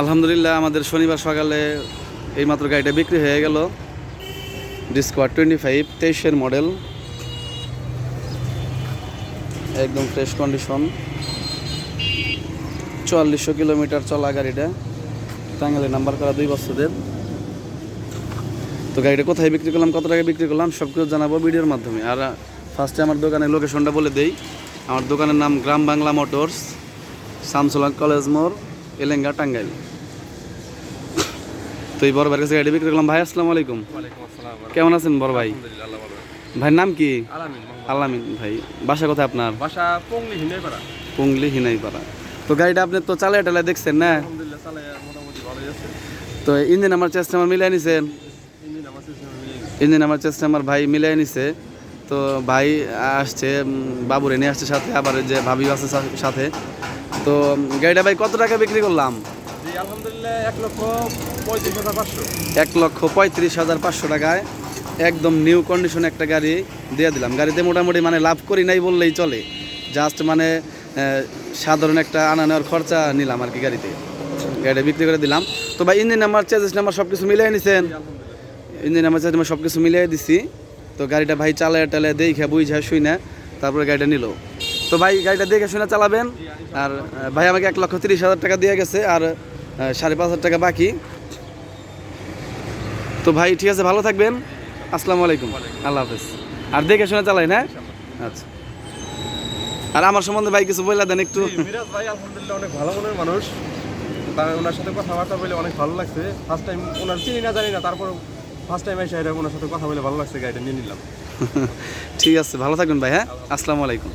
আলহামদুলিল্লাহ, আমাদের শনিবার সকালে এইমাত্র গাড়িটা বিক্রি হয়ে গেল। ডিসকোয়ার টোয়েন্টি ফাইভ তেইশের মডেল একদম ফ্রেশ কন্ডিশন চুয়াল্লিশশো কিলোমিটার চলা গাড়িটা। টাঙ্গালে নাম্বার করা দুই বছরের। তো গাড়িটা কোথায় বিক্রি করলাম, কত টাকা বিক্রি করলাম, সব কিছু জানাব ভিডিওর মাধ্যমে। আর ফার্স্টে আমার দোকানের লোকেশনটা বলে দেই। আমার দোকানের নাম গ্রাম বাংলা মোটরস, শামসুলান কলেজ মোড়। এলেঙ্গা টাঙ্গাইল। তো এই বড় ভাইয়ের কাছে গাড়ি বিক্রি করলাম। ভাই আসসালামু আলাইকুম। কেমন আছেন? বড় ভাই? ভাইয়ের নাম কি? আলামিন ভাই বাসা কোথায় আপনার? বাসা পংলি হিন্দাইপাড়া পুংলি হিনাইপাড়া। তো গাড়িটা আপনি তো চালায় টালায় দেখছেন না? তো ইঞ্জিন আমার চেষ্টা আমার মিলিয়ে নিছেন ইঞ্জিন আমার চেষ্টা আমার ভাই মিলিয়ে নিছে। তো ভাই আসছে বাবুরে নিয়ে আসছে সাথে আবার যে ভাবি আছে সাথে। তো গাড়িটা ভাই কত টাকা বিক্রি করলাম? আলহামদুলিল্লাহ এক লক্ষ পঁয়ত্রিশ হাজার পাঁচশো। এক লক্ষ পঁয়ত্রিশ হাজার পাঁচশো টাকায় একদম নিউ কন্ডিশন একটা গাড়ি দিয়ে দিলাম। গাড়িতে মোটামুটি মানে লাভ করি নাই বললেই চলে। জাস্ট মানে সাধারণ একটা আনা নেওয়ার খরচা নিলাম আর কি গাড়িতে। গাড়িটা বিক্রি করে দিলাম। তো ভাই ইঞ্জিন নাম্বার চেঞ্জেস নাম্বার সব কিছু মিলিয়ে নিছেন? ইঞ্জিন নাম্বার চেঞ্জ নাম্বার সব কিছু মিলিয়ে দিছি। তো গাড়িটা ভাই চালায় টালায় দেখে বুঝে শুই না তারপরে গাড়িটা নিল। তো ভাই গাড়িটা দেখে শুনে চালাবেন। আর ভাই আমাকে এক লক্ষ তিরিশ হাজার টাকা দিয়ে গেছে আর সাড়ে পাঁচ হাজার টাকা বাকি। তো ভাই ঠিক আছে ভালো থাকবেন। আসসালামু আলাইকুম। আল্লাহ হাফেজ। আর দেখে শুনে চালাই না? আচ্ছা। আর আমার সম্বন্ধে ভাই কিছু বলে দেন একটু। মিরাজ ভাই আলহামদুলিল্লাহ অনেক ভালো মনের মানুষ। তার ওনার সাথে কথাবার্তা বলে অনেক ভালো লাগছে। ফার্স্ট টাইম ওনার চিনি না জানি না তারপর ফার্স্ট টাইম এসে ওনার সাথে কথা বলে ভালো লাগছে গাড়িটা নিয়ে নিলাম। ঠিক আছে ভালো থাকবেন ভাই হ্যাঁ? আসসালামু আলাইকুম।